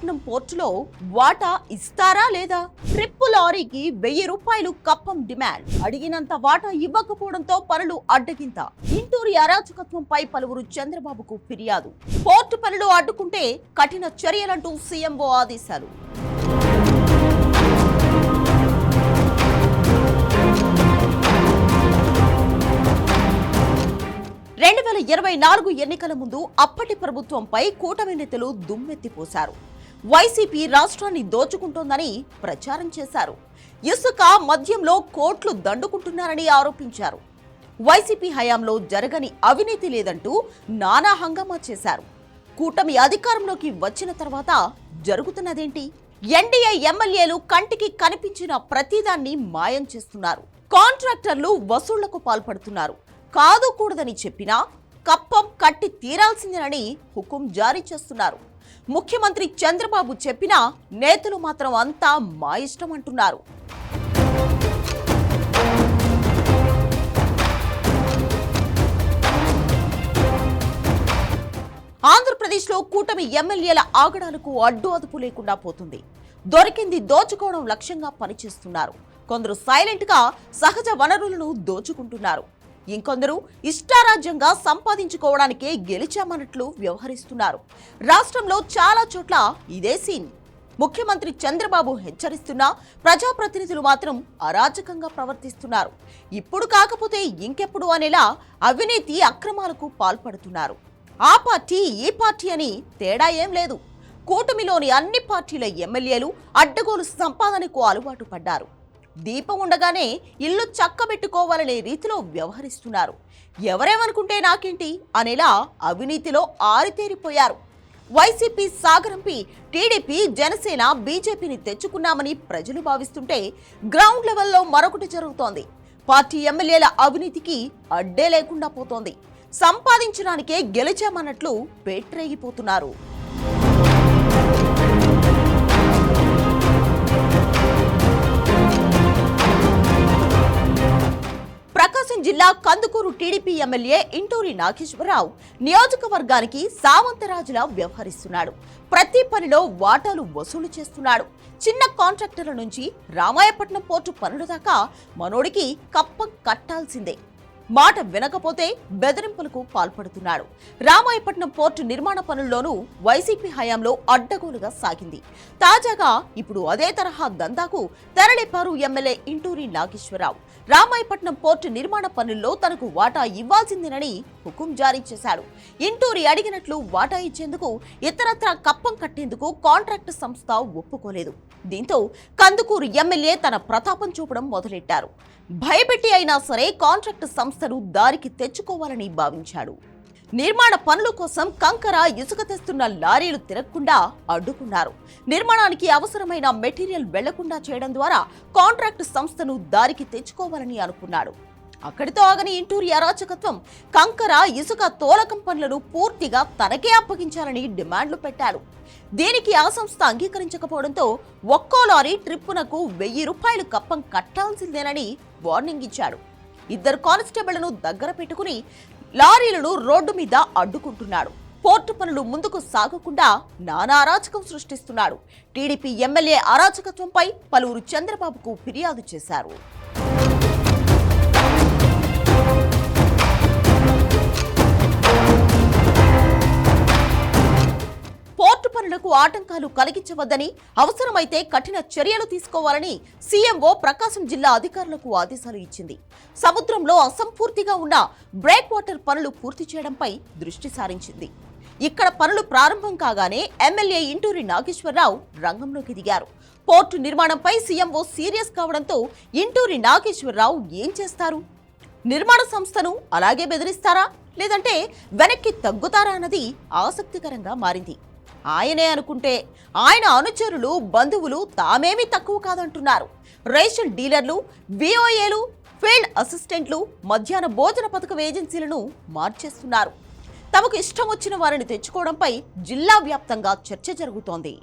విశాఖపట్నం పోర్టులో వాటా ఇస్తారా లేదా? ట్రిప్పు లారీకి వెయ్యి రూపాయలు కప్పం డిమాండ్. అడిగినంత వాటా ఇవ్వకపోవడంతో పనులు అడ్డగింత. ఇంటూరి అరాచకత్వంపై పలువురు చంద్రబాబుకు ఫిర్యాదు. పోర్టు పనులు అడ్డుకుంటే కఠిన చర్యలంటూ సీఎంఓ ఆదేశాలు. రెండు వేల ఇరవై నాలుగు ఎన్నికల ముందు అప్పటి ప్రభుత్వంపై కూటమి నేతలు దుమ్మెత్తిపోశారు వైసీపీ రాష్ట్రాన్ని దోచుకుంటోందని ప్రచారం చేశారు. ఇసుక మద్యంలో కోట్లు దండుకుంటున్నారని ఆరోపించారు. వైసీపీ హయాంలో జరగని అవినీతి లేదంటూ నానా హంగామా చేశారు. కూటమి అధికారంలోకి వచ్చిన తర్వాత జరుగుతున్నదేంటి? ఎన్డీఏ ఎమ్మెల్యేలు కంటికి కనిపించిన ప్రతిదాన్ని మాయం చేస్తున్నారు. కాంట్రాక్టర్లు వసూళ్ళకు పాల్పడుతున్నారు. కాదు కూడదని చెప్పినా కప్పం కట్టి తీరాల్సిందేనని హుకుం జారీ చేస్తున్నారు. ముఖ్యమంత్రి చంద్రబాబు చెప్పినా నేతలు మాత్రం అంతా మా ఇష్టం అంటున్నారు. ఆంధ్రప్రదేశ్లో కూటమి ఎమ్మెల్యేల ఆగడాలకు అడ్డు అదుపు లేకుండా పోతుంది. దొరికింది దోచుకోవడం లక్ష్యంగా పనిచేస్తున్నారు. కొందరు సైలెంట్గా సహజ వనరులను దోచుకుంటున్నారు. ఇంకొందరు ఇష్టారాజ్యంగా సంపాదించుకోవడానికే గెలిచామన్నట్లు వ్యవహరిస్తున్నారు. రాష్ట్రంలో చాలా చోట్ల ఇదే సీన్. ముఖ్యమంత్రి చంద్రబాబు హెచ్చరిస్తున్నా ప్రజాప్రతినిధులు మాత్రం అరాచకంగా ప్రవర్తిస్తున్నారు. ఇప్పుడు కాకపోతే ఇంకెప్పుడు అనేలా అవినీతి అక్రమాలకు పాల్పడుతున్నారు. ఆ పార్టీ ఈ పార్టీ అని తేడా ఏం లేదు. కూటమిలోని అన్ని పార్టీల ఎమ్మెల్యేలు అడ్డగోలు సంపాదనకు అలవాటు పడ్డారు. దీపం ఉండగానే ఇల్లు చక్కబెట్టుకోవాలనే రీతిలో వ్యవహరిస్తున్నారు. ఎవరేమనుకుంటే నాకేంటి అనేలా అవినీతిలో ఆరితేరిపోయారు. వైసీపీ సాగరంపి టీడీపీ జనసేన బీజేపీని తెచ్చుకున్నామని ప్రజలు భావిస్తుంటే గ్రౌండ్ లెవెల్లో మరొకటి జరుగుతోంది. పార్టీ ఎమ్మెల్యేల అవినీతికి అడ్డే లేకుండా పోతోంది. సంపాదించడానికే గెలిచామన్నట్లు పేట్రేగిపోతున్నారు. కందుకూరు టీడీపీ ఎమ్మెల్యే ఇంటూరి నాగేశ్వరరావు నియోజకవర్గానికి సామంతరాజులా వ్యవహరిస్తున్నాడు. ప్రతి పనిలో వాటాలు వసూలు చేస్తున్నాడు. చిన్న కాంట్రాక్టర్ల నుంచి రామాయపట్నం పోర్టు పనుల దాకా మనోడికి కప్పం కట్టాల్సిందే. మాట వినకపోతే బెదిరింపులకు పాల్పడుతున్నాడు. రామాయపట్నం పోర్టు నిర్మాణ పనుల్లోనూ వైసీపీ హయాంలో అడ్డగోలుగా సాగింది. తాజాగా ఇప్పుడు అదే తరహా దందాకు తెరలేపారు ఎమ్మెల్యే ఇంటూరి నాగేశ్వరరావు. రామాయపట్నం పోర్టు నిర్మాణ పనుల్లో తనకు వాటా ఇవ్వాల్సిందేనని హుకుం జారీ చేశాడు ఇంటూరి అడిగినట్లు వాటా ఇచ్చేందుకు ఇతరత్రా కప్పం కట్టేందుకు కాంట్రాక్టు సంస్థ ఒప్పుకోలేదు. దీంతో కందుకూరు ఎమ్మెల్యే తన ప్రతాపం చూపడం మొదలెట్టారు. భయపెట్టి అయినా సరే కాంట్రాక్టు సంస్థను దారికి తెచ్చుకోవాలని భావించాడు. నిర్మాణ పనుల కోసం కంకర ఇసుక తెస్తున్న లారీలు తిరగకుండా అడ్డుకున్నారు. నిర్మాణానికి అవసరమైన మెటీరియల్ వెళ్ళకుండా చేయడం ద్వారా కాంట్రాక్ట్ సంస్థను దారికి తెచ్చుకోవాలని అనుకున్నాడు. అక్కడితో ఆగని ఇంటూరి అరాచకత్వం కంకర ఇసుక తోలకం పనులను పూర్తిగా తనకే అప్పగించాలని డిమాండ్లు పెట్టారు. దీనికి ఆ సంస్థ అంగీకరించకపోవడంతో ఒక్కో లారీ ట్రిప్పునకు వెయ్యి రూపాయలు కప్పం కట్టాల్సిందేనని వార్నింగ్ ఇచ్చాడు. ఇద్దరు కానిస్టేబుళ్ళను దగ్గర పెట్టుకుని లారీలను రోడ్డు మీద అడ్డుకుంటున్నాడు. పోర్టు పనులు ముందుకు సాగకుండా నానా అరాచకం సృష్టిస్తున్నాడు. టీడీపీ ఎమ్మెల్యే అరాచకత్వంపై పలువురు చంద్రబాబుకు ఫిర్యాదు చేశారు. ఆటంకాలు కలిగించవద్దని అవసరమైతే కఠిన చర్యలు తీసుకోవాలని సీఎంఓ ప్రకాశం జిల్లా అధికారులకు ఆదేశాలు ఇచ్చింది. సముద్రంలో అసంపూర్తిగా ఉన్న బ్రేక్ వాటర్ పనులు పూర్తి చేయడంపై దృష్టి సారించింది. ఇక్కడ పనులు ప్రారంభం కాగానే ఎమ్మెల్యే ఇంటూరి నాగేశ్వరరావు రంగంలోకి దిగారు. పోర్టు నిర్మాణంపై సీఎంఓ సీరియస్ కావడంతో ఇంటూరి నాగేశ్వరరావు ఏం చేస్తారు? నిర్మాణ సంస్థను అలాగే బెదిరిస్తారా? లేదంటే వెనక్కి తగ్గుతారా అన్నది ఆసక్తికరంగా మారింది. ఆయనే అనుకుంటే ఆయన అనుచరులు బంధువులు తామేమీ తక్కువ కాదంటున్నారు. రేషన్ డీలర్లు విఓఏలు ఫీల్డ్ అసిస్టెంట్లు మధ్యాహ్న భోజన పథకం ఏజెన్సీలను మార్చేస్తున్నారు. తమకు ఇష్టం వచ్చిన వారిని తెచ్చుకోవడంపై జిల్లా వ్యాప్తంగా చర్చ జరుగుతోంది.